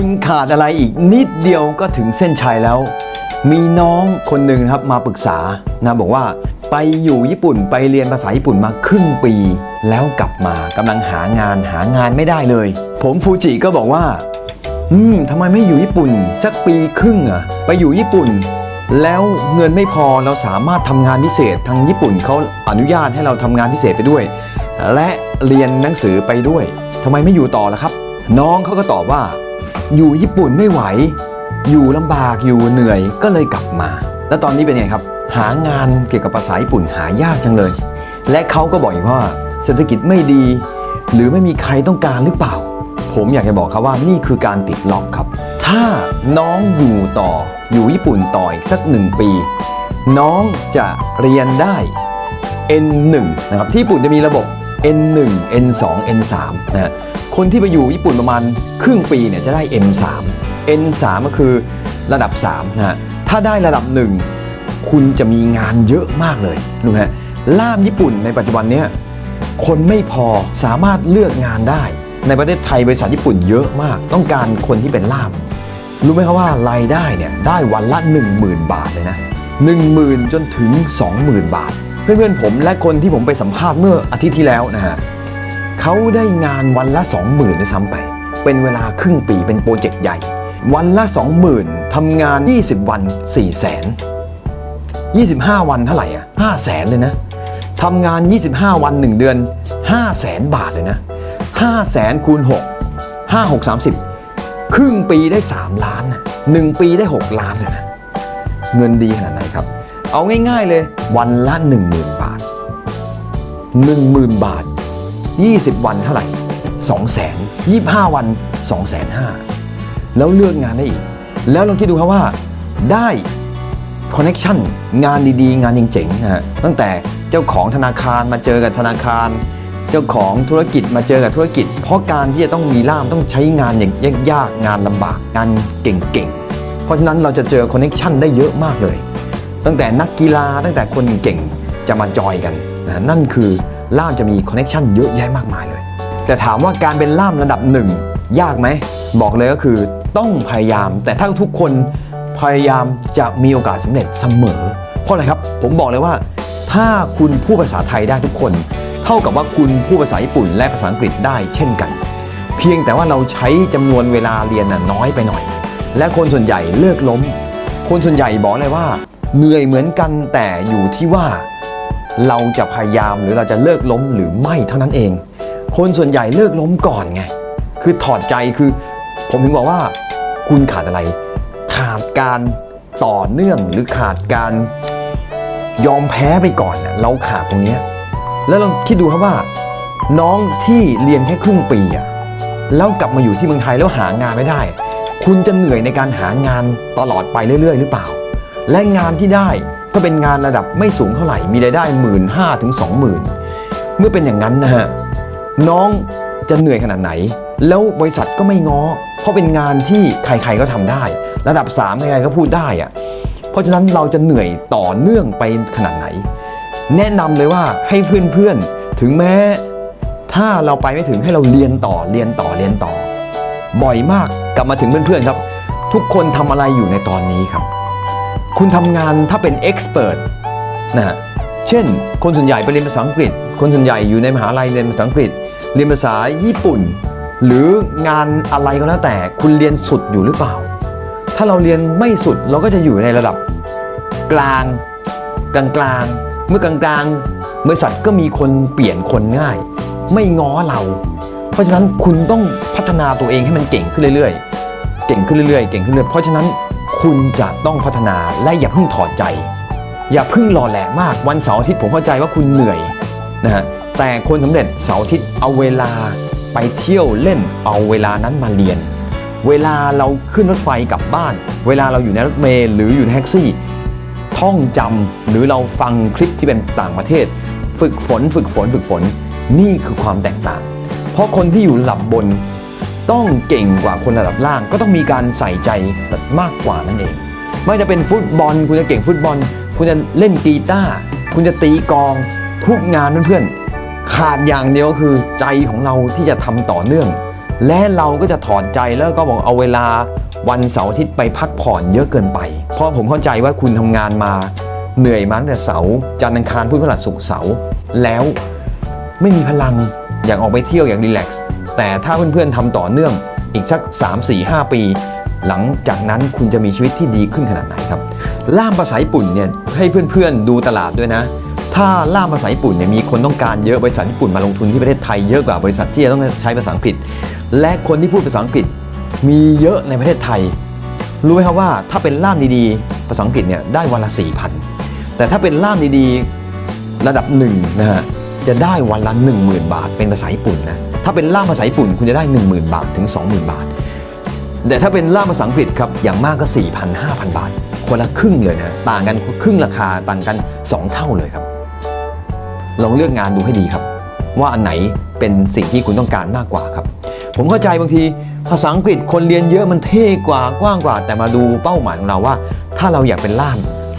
คุณขาดอะไรอีกนิดเดียวก็ถึงเส้นชัยแล้ว มีน้องคนหนึ่งครับมาปรึกษานะบอกว่าไปอยู่ญี่ปุ่นไปเรียนภาษาญี่ปุ่นมาครึ่งปี แล้วกลับมากำลังหางานหางานไม่ได้เลย ผมฟูจิก็บอกว่า อืมทำไมไม่อยู่ญี่ปุ่น สักปีครึ่งอะไปอยู่ญี่ปุ่น แล้วเงินไม่พอเราสามารถทำงานพิเศษทางญี่ปุ่นเขาอนุญาตให้เราทำงานพิเศษไปด้วย และเรียนหนังสือไปด้วยทำไมไม่อยู่ต่อล่ะครับ น้องเขาก็ตอบว่า อยู่ญี่ปุ่นไม่ไหว อยู่ลำบากอยู่เหนื่อยก็เลยกลับมา แล้วตอนนี้เป็นไงครับ หางานเกี่ยวกับภาษาญี่ปุ่นหายากจังเลย และเขาก็บอกอีกว่าเศรษฐกิจไม่ดี หรือไม่มีใครต้องการหรือเปล่า ผมอยากจะบอกครับว่านี่คือการติดล็อกครับ ถ้าน้องอยู่ต่ออยู่ญี่ปุ่นต่ออีกสักหนึ่งปี น้องจะเรียนได้ N1 นะครับที่ญี่ปุ่นจะมีระบบ N1 N2 N3 นะฮะคนที่ไปอยู่ญี่ปุ่นประมาณครึ่งปีเนี่ยจะได้ M3 N3 ก็คือระดับ3นะฮะถ้าได้ระดับ 1 คุณจะมีงานเยอะมากเลยดูฮะล่ามญี่ปุ่นในปัจจุบันเนี้ยคนไม่พอสามารถเลือกงานได้ ในประเทศไทยบริษัทญี่ปุ่นเยอะมาก ต้องการคนที่เป็นล่าม รู้ไหมครับว่ารายได้เนี่ยได้วันละ 10,000 บาทเลยนะ 10,000 จนถึง 20,000 บาท เพื่อนๆผมและคนที่ผมไปสัมภาษณ์เมื่ออาทิตย์ที่แล้วนะฮะเขาได้งานวันละ 20,000ด้วยซ้ำไป เป็นเวลาครึ่งปีเป็นโปรเจกต์ใหญ่ วันละ 20,000ทำงาน 20 วัน 400,000 25 วันเท่าไหร่อะ5แสนเลยนะทำงาน 25 วัน 1 เดือน 5 แสนบาทเลยนะ5แสนคูณ 6 5 6 30 ครึ่งปีได้ 3 ล้านนะหนึ่งปีได้ 6 ล้านเลยนะ เงินดีขนาดไหนครับ เอาง่ายๆเลย วันละ 10,000 บาท 10,000 บาท 20 วันเท่าไหร่2แสน25 วัน2แสน5แล้วเลือกงานได้อีก แล้วลองคิดดูครับว่าได้คอนเน็ชันงานดีๆ งานเจ๋งๆนะฮะตั้งแต่เจ้าของธนาคารมาเจอกับธนาคาร เจ้าของธุรกิจมาเจอกับธุรกิจ เพราะการที่จะต้องมีล่ามต้องใช้งานอย่างยากๆงานลำบากงานเก่งๆ เพราะฉะนั้นเราจะเจอคอนเน็ชันได้เยอะมากเลย ตั้งแต่นักกีฬาตั้งแต่คนเก่งจะมาจอยกันนะนั่นคือล่ามจะมีคอนเน็ชันเยอะแยะมากมายเลย แต่ถามว่าการเป็นล่ามระดับหนึ่งยากไหม บอกเลยก็คือต้องพยายาม แต่ถ้าทุกคนพยายามจะมีโอกาสสำเร็จเสมอ เพราะอะไรครับ ผมบอกเลยว่า ถ้าคุณพูดภาษาไทยได้ทุกคน เท่ากับว่าคุณพูดภาษาญี่ปุ่น และภาษาอังกฤษได้เช่นกัน เพียงแต่ว่าเราใช้จำนวนเวลาเรียนน้อยไปหน่อย และคนส่วนใหญ่เลิกล้ม คนส่วนใหญ่บอกเลยว่า เหนื่อยเหมือนกันแต่อยู่ที่ว่า เราจะพยายามหรือเราจะเลิกล้มหรือไม่เท่านั้นเอง คนส่วนใหญ่เลิกล้มก่อนไง คือถอดใจคือผมถึงบอกว่า คุณขาดอะไร ขาดการต่อเนื่องหรือขาดการยอมแพ้ไปก่อนน่ะเราขาดตรงนี้แล้วลองคิดดูครับว่า น้องที่เรียนแค่ครึ่งปีอะแล้วกลับมาอยู่ที่เมืองไทยแล้วหางานไม่ได้ คุณจะเหนื่อยในการหางานตลอดไปเรื่อย ๆ หรือเปล่า และงานที่ได้ก็เป็นงานระดับไม่สูงเท่าไหร่ มีรายได้หมื่นห้าถึงสองหมื่นเมื่อเป็นอย่างนั้นนะฮะน้องจะเหนื่อยขนาดไหน แล้วบริษัทก็ไม่ง้อ เพราะเป็นงานที่ใครๆก็ทำได้ ระดับ3ใครๆก็พูดได้อะเพราะฉะนั้นเราจะเหนื่อยต่อเนื่องไปขนาดไหน แนะนำเลยว่าให้เพื่อนๆถึงแม้ ถ้าเราไปไม่ถึงให้เราเรียนต่อเรียนต่อเรียนต่อ บ่อยมากกลับมาถึงเพื่อนๆครับ ทุกคนทำอะไรอยู่ในตอนนี้ครับ คุณทำงานถ้าเป็นเอ็กซ์เพรสนะฮะเช่น คนส่วนใหญ่ไปเรียนภาษาอังกฤษ คนส่วนใหญ่อยู่ในมหาลัยเรียนภาษาอังกฤษ เรียนภาษาญี่ปุ่น หรืองานอะไรก็แล้วแต่ คุณเรียนสุดอยู่หรือเปล่า ถ้าเราเรียนไม่สุดเราก็จะอยู่ในระดับกลางกลางกลางเมื่อกลางกลางบริษัทก็มีคนเปลี่ยนคนง่าย ไม่ง้อเรา เพราะฉะนั้นคุณต้องพัฒนาตัวเองให้มันเก่งขึ้นเรื่อยๆ เก่งขึ้นเรื่อยๆ เก่งขึ้นเรื่อยๆ เพราะฉะนั้น คุณจะต้องพัฒนาและอย่าเพิ่งถอดใจ อย่าเพิ่งรอแหลมากวันเสาร์อาทิตย์ผมเข้าใจว่าคุณเหนื่อยนะฮะแต่คนสำเร็จเสาร์อาทิตย์เอาเวลาไปเที่ยวเล่นเอาเวลานั้นมาเรียน เวลาเราขึ้นรถไฟกลับบ้าน เวลาเราอยู่ในรถเมล์หรืออยู่ในแท็กซี่ ท่องจำหรือเราฟังคลิปที่เป็นต่างประเทศ ฝึกฝนฝึกฝนฝึกฝนนี่คือความแตกต่าง เพราะคนที่อยู่ระดับบน ต้องเก่งกว่าคนระดับล่าง ก็ต้องมีการใส่ใจมากกว่านั่นเอง ไม่จะเป็นฟุตบอล คุณจะเก่งฟุตบอล คุณจะเล่นกีตาร์คุณจะตีกองทุกงานเพื่อนๆขาดอย่างเดียวก็คือใจของเราที่จะทำต่อเนื่อง และเราก็จะถอนใจแล้วก็บอกเอาเวลาวันเสาร์อาทิตย์ไปพักผ่อนเยอะเกินไป เพราะผมเข้าใจว่าคุณทำงานมา เหนื่อยมาตั้งแต่เสาร์จันทร์อังคารพุธพฤหัสศุกร์เสาร์แล้วไม่มีพลังอยากออกไปเที่ยวอยากรีแลกซ์ แต่ถ้าเพื่อนๆทำต่อเนื่องอีกสัก 3 4 5 ปี หลังจากนั้นคุณจะมีชีวิตที่ดีขึ้นขนาดไหนครับ ล่ามภาษาญี่ปุ่นเนี่ยให้เพื่อนๆดูตลาดด้วยนะ ถ้าล่ามภาษาญี่ปุ่นเนี่ยมีคนต้องการเยอะบริษัทญี่ปุ่นมาลงทุนที่ประเทศไทยเยอะกว่าบริษัทที่จะต้องใช้ภาษาอังกฤษ และคนที่พูดภาษาอังกฤษมีเยอะในประเทศไทย รู้ไหมครับว่าถ้าเป็นล่ามดีๆ ภาษาอังกฤษเนี่ยได้วันละ4,000แต่ถ้าเป็นล่ามดีๆ ระดับหนึ่งนะฮะ จะได้วันละ 10,000 บาท เป็นภาษาญี่ปุ่นนะถ้าเป็นล่ามภาษาญี่ปุ่นคุณจะได้ 10,000 บาทถึง 20,000 บาท แต่ถ้าเป็นล่ามภาษาอังกฤษครับอย่างมากก็4,000 5,000 บาท คนละครึ่งเลยนะต่างกันครึ่งราคาต่างกัน 2 เท่าเลยครับ ลองเลือกงานดูให้ดีครับ ว่าอันไหนเป็นสิ่งที่คุณต้องการมากกว่าครับ ผมเข้าใจบางทีภาษาอังกฤษคนเรียนเยอะมันเท่กว่ากว้างกว่า แต่มาดูเป้าหมายของเราว่า ถ้าเราอยากเป็นล่าม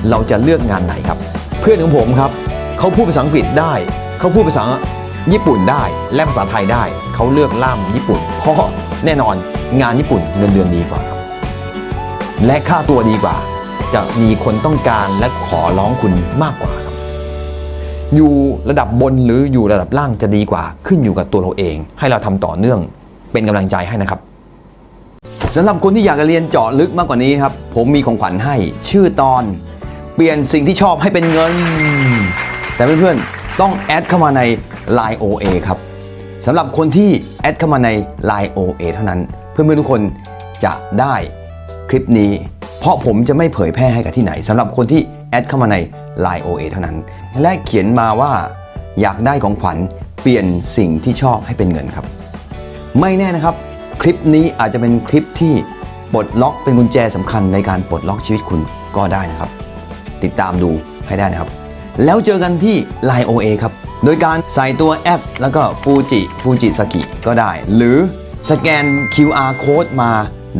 เราจะเลือกงานไหนครับ เพื่อนของผมครับเขาพูดภาษาอังกฤษได้ เขาพูดภาษาญี่ปุ่นได้และภาษาไทยได้ เขาเลือกล่ามญี่ปุ่น เพราะแน่นอนงานญี่ปุ่นเงินเดือนดีกว่าครับและค่าตัวดีกว่า จะมีคนต้องการและขอร้องคุณมากกว่าครับ อยู่ระดับบนหรืออยู่ระดับล่างจะดีกว่า ขึ้นอยู่กับตัวเราเอง ให้เราทำต่อเนื่องเป็นกำลังใจให้นะครับสำหรับคนที่อยากจะเรียนเจาะลึกมากกว่านี้ครับ ผมมีของขวัญให้ชื่อตอน เปลี่ยนสิ่งที่ชอบให้เป็นเงิน แต่เพื่อนๆ ต้องแอดเข้ามาใน Line OA ครับสำหรับคนที่แอดเข้ามาใน Line OA เท่านั้น เพื่อนๆทุกคนจะได้คลิปนี้ เพราะผมจะไม่เผยแพร่ให้กับที่ไหนสำหรับคนที่แอดเข้ามาใน Line OA เท่านั้น และเขียนมาว่าอยากได้ของขวัญเปลี่ยนสิ่งที่ชอบให้เป็นเงินครับ ไม่แน่นะครับ คลิปนี้อาจจะเป็นคลิปที่ปลดล็อกเป็นกุญแจสำคัญในการปลดล็อกชีวิตคุณก็ได้นะครับ ติดตามดูให้ได้นะครับ แล้วเจอกันที่ Line OA ครับ โดยการใส่ตัวแอป แล้วก็ฟูจิฟูจิสกิก็ได้ หรือสแกน QR code มา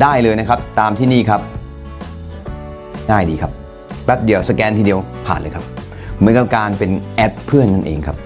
ได้เลยนะครับ ตามที่นี่ครับ ง่ายดีครับ แป๊บเดียวสแกนทีเดียวผ่านเลยครับ เหมือนกับการเป็นแอดเพื่อนนั่นเองครับ